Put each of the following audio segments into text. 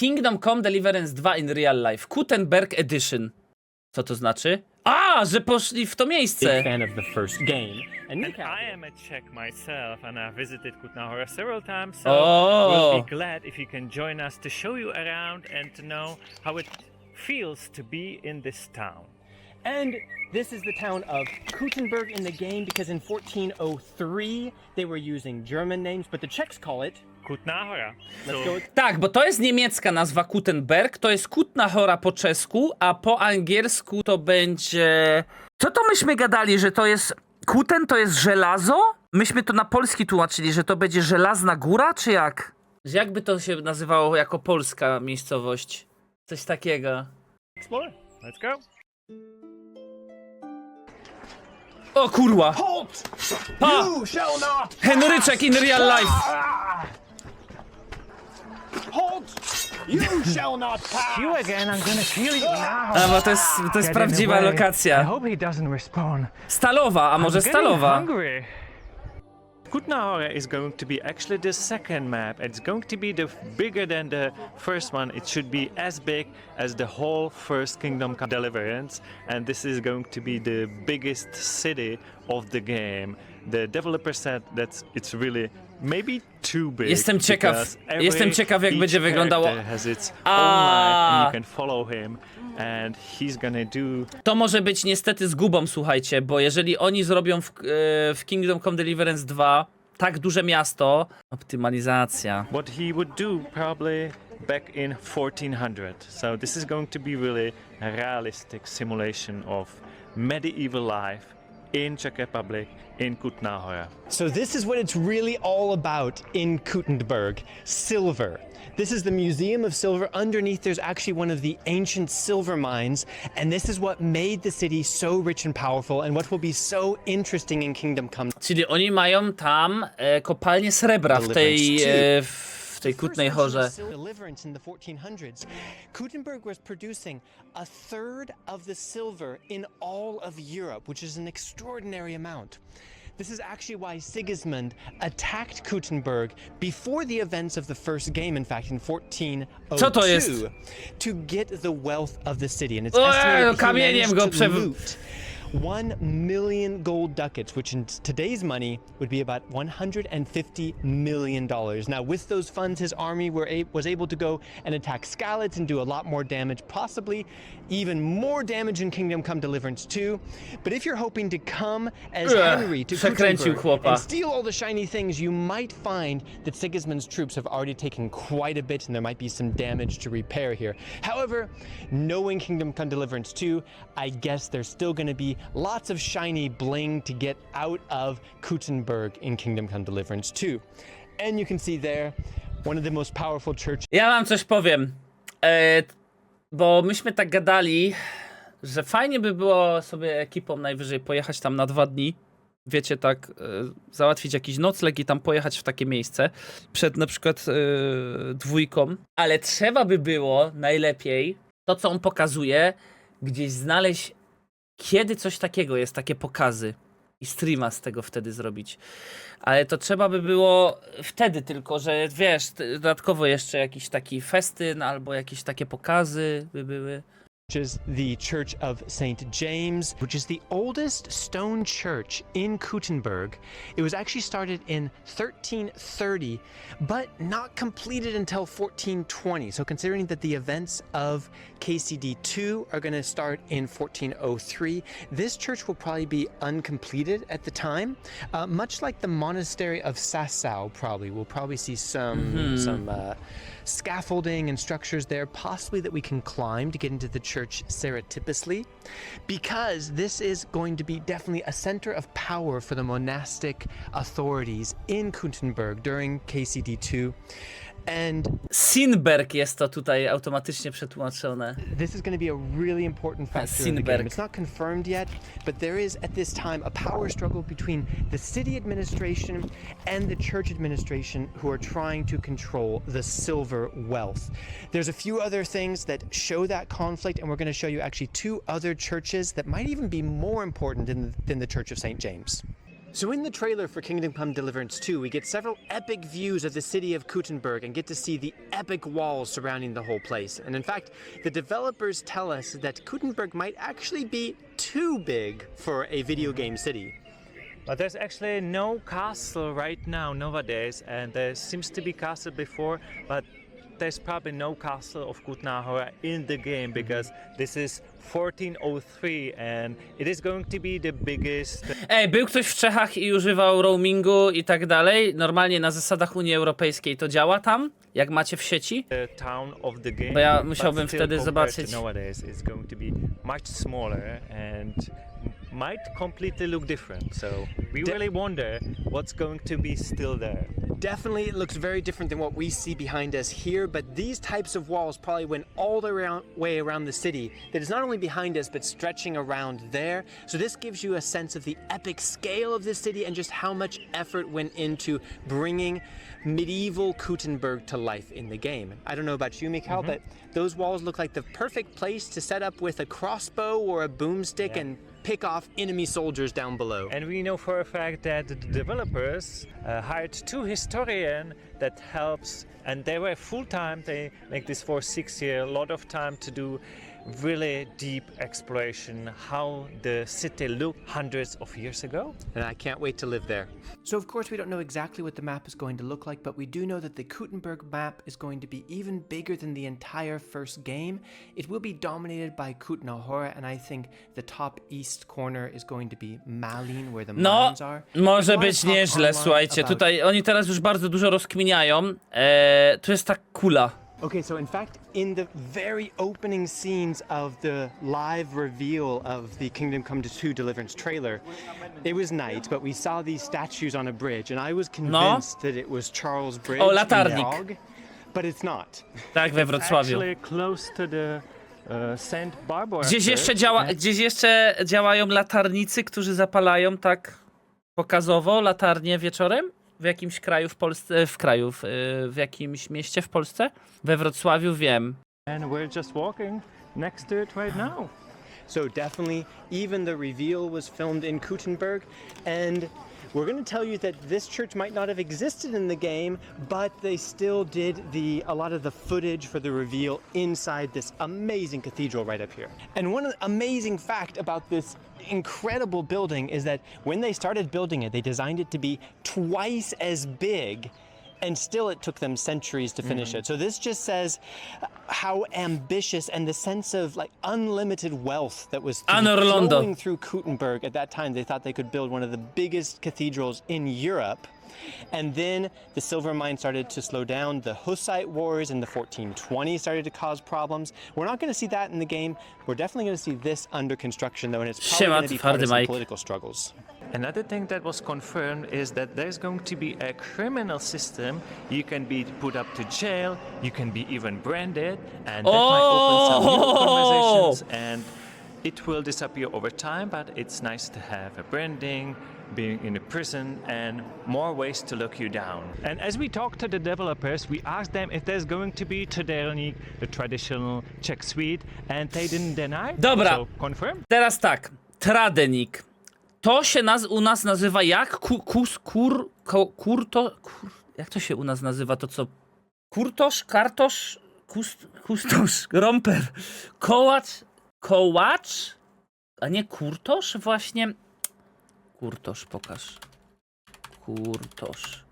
Kingdom Come Deliverance 2 in Real Life. Gutenberg Edition. Co to znaczy? A, że poszli w to Big miejsce. fan of the first game. And new And I am a Czech myself, and I've visited Kutná Hora several times. So Oh. we'll be glad if you can join us to show you around and to know how it feels to be in this town. And this is the town of Kutenberg in the game because in 1403 they were using German names, but the Czechs call it. Kutná Hora. Let's So go. Tak, bo to jest niemiecka nazwa Gutenberg, to jest Kutna Chora po czesku, a po angielsku to będzie... Co to myśmy gadali, że to jest... Kuten to jest żelazo? Myśmy to na polski tłumaczyli, że to będzie żelazna góra, czy jak? Jakby to się nazywało jako polska miejscowość? Coś takiego. explore. Let's go. O kurwa! Halt! Pa! You shall not Henryczek in real life! halt! You shall not pass! You again, I'm gonna kill you now. A, bo to jest, to jest Get in the prawdziwa way. I lokacja. hope he doesn't respawn. Stalowa, a może I'm getting stalowa? hungry. Kutná Hora is going to be actually the second map. It's going to be the bigger than the first one. It should be as big as the whole first Kingdom Come Deliverance, and this is going to be the biggest city of the game. The developer said that it's really maybe too big. Jestem ciekaw- every- jestem ciekaw, jak będzie wyglądało- Has its A. and you can follow him, and he's gonna do To może być niestety zgubą, słuchajcie, bo jeżeli oni zrobią w, e, w Kingdom Come Deliverance 2 tak duże miasto, optymalizacja. what he would do probably back in 1400. So this is going to be really a realistic simulation of medieval life in Czech Republic in Kutná Hora. So this is what it's really all about in Kutenberg silver. This is the Museum of Silver. Underneath, there's actually one of the ancient silver mines, and this is what made the city so rich and powerful, and what will be so interesting in Kingdom Come. Czyli oni mają tam e, kopalnię srebra w tej, e, w tej Kutnej Chorze. Deliverance in the 1400s. Kutenberg was producing a third of the silver in all of Europe, which is an extraordinary amount. This is actually why Sigismund attacked Kutenberg before the events of the first game, in fact, in 1402, to get the wealth of the city. And it's Ojej, estimated that he kamieniem managed go to loot one million gold ducats, which in today's money would be about 150 million dollars. Now, with those funds, his army were a- was able to go and attack Skalitz and do a lot more damage, possibly even more damage in Kingdom Come Deliverance 2. But if you're hoping to come as Ugh, Henry to chłopa. and steal all the shiny things, you might find that Sigismund's troops have already taken quite a bit and there might be some damage to repair here. However, knowing Kingdom Come Deliverance 2, I guess there's still going to be lots of shiny bling to get out of Kutenberg in Kingdom Come Deliverance 2. And you can see there one of the most powerful churches. Ja wam coś powiem. E, bo myśmy tak gadali, że fajnie by było sobie ekipą najwyżej pojechać tam na dwa dni. Wiecie, tak, e, załatwić jakiś nocleg i tam pojechać w takie miejsce przed na przykład e, dwójką. Ale trzeba by było najlepiej to, co on pokazuje, gdzieś znaleźć, kiedy coś takiego jest, takie pokazy. I streama z tego wtedy zrobić. Ale to trzeba by było wtedy tylko, że wiesz, dodatkowo jeszcze jakiś taki festyn albo jakieś takie pokazy by były. Which is the Church of St. James, which is the oldest stone church in Kutenberg. It was actually started in 1330, but not completed until 1420. So, considering that the events of KCD 2 are going to start in 1403, this church will probably be uncompleted at the time, uh, much like the monastery of Sassau. Probably we'll probably see some some. Uh, scaffolding and structures there, possibly that we can climb to get into the church surreptitiously, because this is going to be definitely a center of power for the monastic authorities in Kutenberg during KCD2. And Sinberg jest to tutaj automatycznie przetłumaczone. this is going to be a really important factor in the Sinberg. game. It's not confirmed yet, but there is at this time a power struggle between the city administration and the church administration who are trying to control the silver wealth. There's a few other things that show that conflict, and we're going to show you actually two other churches that might even be more important than the, than the Church of St. James. So, in the trailer for Kingdom Come Deliverance 2, we get several epic views of the city of Kuttenberg and get to see the epic walls surrounding the whole place. And in fact, the developers tell us that Kuttenberg might actually be too big for a video game city. But there's actually no castle right now nowadays, and there seems to be castle before, but there's probably no castle of Kutnahora in the game because this is 1403 and it is going to be the biggest Ej, był ktoś w Czechach i używał roamingu i tak dalej? Normalnie na zasadach Unii Europejskiej to działa tam? Jak macie w sieci? uh, town of the game. Bo ja musiałbym wtedy zobaczyć. Nowadays it's going to be much smaller and might completely look different. So we really wonder what's going to be still there. Definitely, it looks very different than what we see behind us here, but these types of walls probably went all the way around the city that is not only behind us but stretching around there. So, this gives you a sense of the epic scale of this city and just how much effort went into bringing medieval Kuttenberg to life in the game. I don't know about you, Mikhail, mm-hmm. but those walls look like the perfect place to set up with a crossbow or a boomstick and pick off enemy soldiers down below. And we know for a fact that the developers uh, hired two historians that helps, and they were full time. They make this for six years, a lot of time to do really deep exploration how the city looked hundreds of years ago. and I can't wait to live there. So, of course, we don't know exactly what the map is going to look like, but we do know that the Kuttenberg map is going to be even bigger than the entire first game. It will be dominated by Kutnahora, and I think the top east corner is going to be Malin, where the No, mines are. może być nieźle, słuchajcie. about- Tutaj oni teraz już bardzo dużo rozkminiają. Eee, tu jest ta kula. Okay, so in fact, in the very opening scenes of the live reveal of the Kingdom Come to 2 Deliverance trailer, it was night, but we saw these statues on a bridge, and I was convinced that it was Charles Bridge Oh, in latarnik. Prague, but it's not. Tak, we Wrocławiu. Actually, close to the uh, Saint Barbara. Gdzieś jeszcze, Church. działa, gdzieś jeszcze działają latarnicy, którzy zapalają tak pokazowo latarnie wieczorem? W jakimś kraju w Polsce, w kraju, w, w jakimś mieście w Polsce? We Wrocławiu wiem. And we're just walking next to it right now. So definitely, even the reveal was filmed in Kuttenberg, and we're going to tell you that this church might not have existed in the game, but they still did the a lot of the footage for the reveal inside this amazing cathedral right up here. And one amazing fact about this incredible building is that when they started building it, they designed it to be twice as big and still it took them centuries to finish it. So this just says how ambitious and the sense of like unlimited wealth that was Rolando. flowing through Kuttenberg at that time. They thought they could build one of the biggest cathedrals in Europe. And then the silver mine started to slow down. The Hussite wars in the 1420s started to cause problems. We're not going to see that in the game. We're definitely going to see this under construction though, and it's probably going to be part of some political struggles. Another thing that was confirmed is that there's going to be a criminal system. You can be put up to jail, you can be even branded, and that might open some new Oh! conversations and it will disappear over time, but it's nice to have a branding, being in a prison, and more ways to look you down. And as we talked to the developers, we asked them if there's going to be Tedernik, the traditional Czech sweet, and they didn't deny. Dobra. So confirmed. Teraz tak, tradenik. To się naz u nas nazywa jak? Ku, kus, kur, ko, kurto, kur, jak to się u nas nazywa to co? Kurtosz, kartosz, kust, kustosz, romper, kołacz, kołacz? A nie kurtosz? Właśnie. Kurtosz, pokaż. Kurtosz.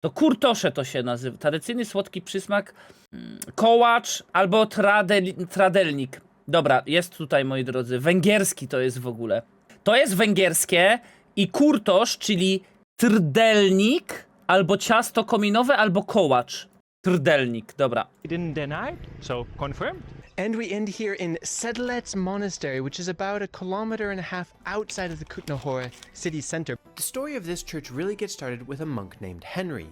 To kurtosze to się nazywa. Tradycyjny słodki przysmak. mm, Kołacz albo tradel, tradelnik. Dobra, jest tutaj, moi drodzy. Węgierski to jest w ogóle. To jest węgierskie i kurtosz, czyli trdelnik, albo ciasto kominowe, albo kołacz. Trdelnik, dobra. didn't deny, so confirmed. And we end here in Sedlec Monastery, which is about a kilometer and a half outside of the Kutnahora city center. The story of this church really gets started with a monk named Henry.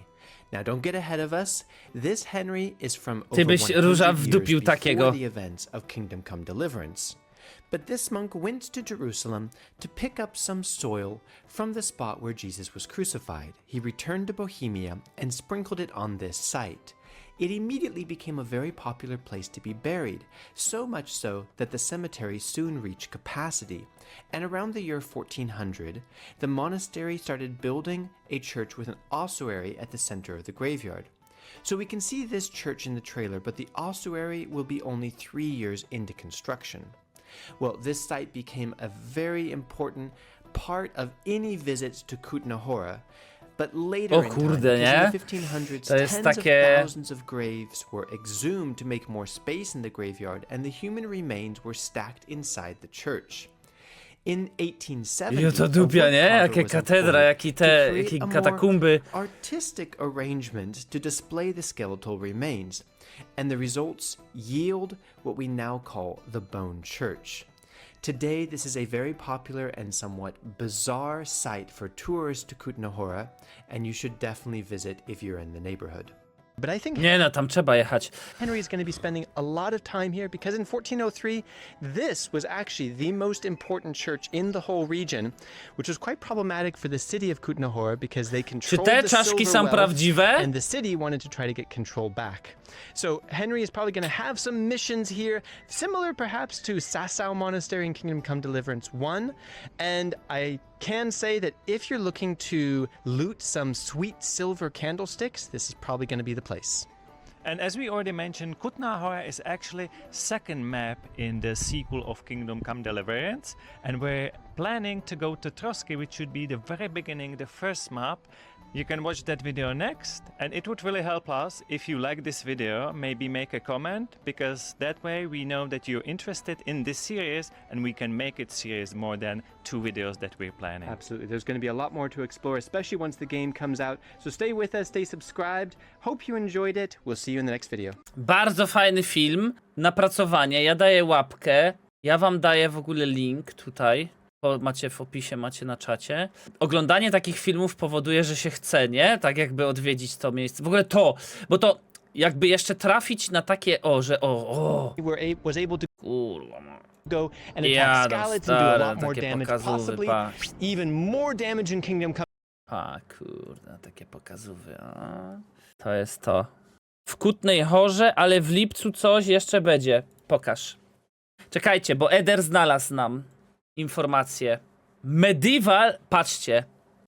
Now, don't get ahead of us. This Henry is from over byś 100 róża years wdupił before takiego. the events of Kingdom Come Deliverance. But this monk went to Jerusalem to pick up some soil from the spot where Jesus was crucified. He returned to Bohemia and sprinkled it on this site. it immediately became a very popular place to be buried, so much so that the cemetery soon reached capacity. And around the year 1400, the monastery started building a church with an ossuary at the center of the graveyard. So we can see this church in the trailer, but the ossuary will be only three years into construction. Well, this site became a very important part of any visits to Kutnahora. But later o in time. In the 1500s, to tens takie... of of graves were exhumed to make more space in the graveyard and the human remains were stacked inside the church. In 1870, jaki katakumby artistic arrangement to display the skeletal remains. And the results yield what we now call the Bone Church. Today, this is a very popular and somewhat bizarre site for tourists to Kutnahora, and you should definitely visit if you're in the neighborhood. But I think Nie no, tam trzeba jechać. Henry is going to be spending a lot of time here because in 1403, this was actually the most important church in the whole region, which was quite problematic for the city of Kutnahora because they Czy controlled te the czaszki silver są wealth, prawdziwe? and the city wanted to try to get control back. So Henry is probably going to have some missions here, similar perhaps to Sasau Monastery in Kingdom Come Deliverance 1. And I can say that if you're looking to loot some sweet silver candlesticks, this is probably going to be the place. And as we already mentioned, Kutna is actually second map in the sequel of Kingdom Come Deliverance, and we're planning to go to Trotsky, which should be the very beginning, the first map. You can watch that video next, and it would really help us if you like this video, maybe make a comment, because that way we know that you're interested in this series, and we can make it series more than two videos that we're planning. Absolutely. There's going to be a lot more to explore, especially once the game comes out. So stay with us, stay subscribed. Hope you enjoyed it. We'll see you in the next video. Bardzo fajny film. Napracowanie. Ja daję łapkę. Ja wam daję w ogóle link tutaj. Macie w opisie, macie na czacie. Oglądanie takich filmów powoduje, że się chce, nie? Tak jakby odwiedzić to miejsce. W ogóle to, bo to jakby jeszcze trafić na takie, o, że o, o, kurwa. no. go and Ja, attack Skalitz and do a lot more damage, possibly even more damage in Kingdom Come. A kurde, takie pokazówy. A. To jest to. W Kutnej Chorze, ale w lipcu coś jeszcze będzie. Pokaż. Czekajcie, bo Eder znalazł nam informację. Medieval, patrzcie.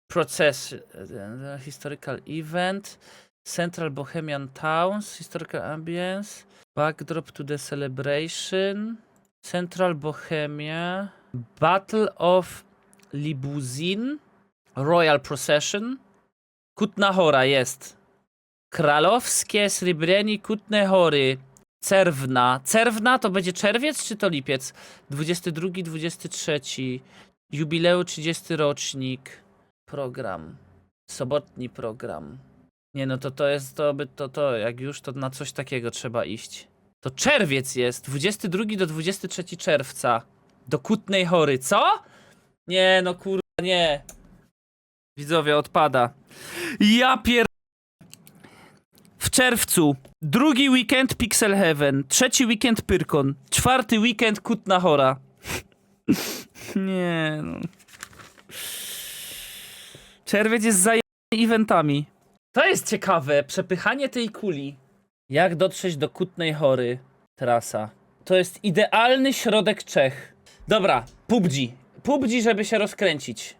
Proces, e, historical event, Central Bohemian Towns, historical ambience, backdrop to the celebration, Central Bohemia, Battle of Libuzin, Royal Procession. Kutna Hora jest. Kralowskie Srebreni Kutne Hory. Cerwna. Cerwna to będzie czerwiec czy to lipiec? 22, 23. Jubileu 30 rocznik. Program. Sobotni program. Nie no to to jest to by to to jak już to na coś takiego trzeba iść. To czerwiec jest 22 do 23 czerwca. Do Kutnej Hory. Co? Nie no kurwa nie. Widzowie, odpada. Ja pier... Czerwcu. Drugi weekend Pixel Heaven. Trzeci weekend Pyrkon. Czwarty weekend Kutna Hora. Nie no. Czerwiec jest zajęty eventami. To jest ciekawe. Przepychanie tej kuli. Jak dotrzeć do Kutnej Hory? Trasa. To jest idealny środek Czech. Dobra, PUBG. PUBG, żeby się rozkręcić.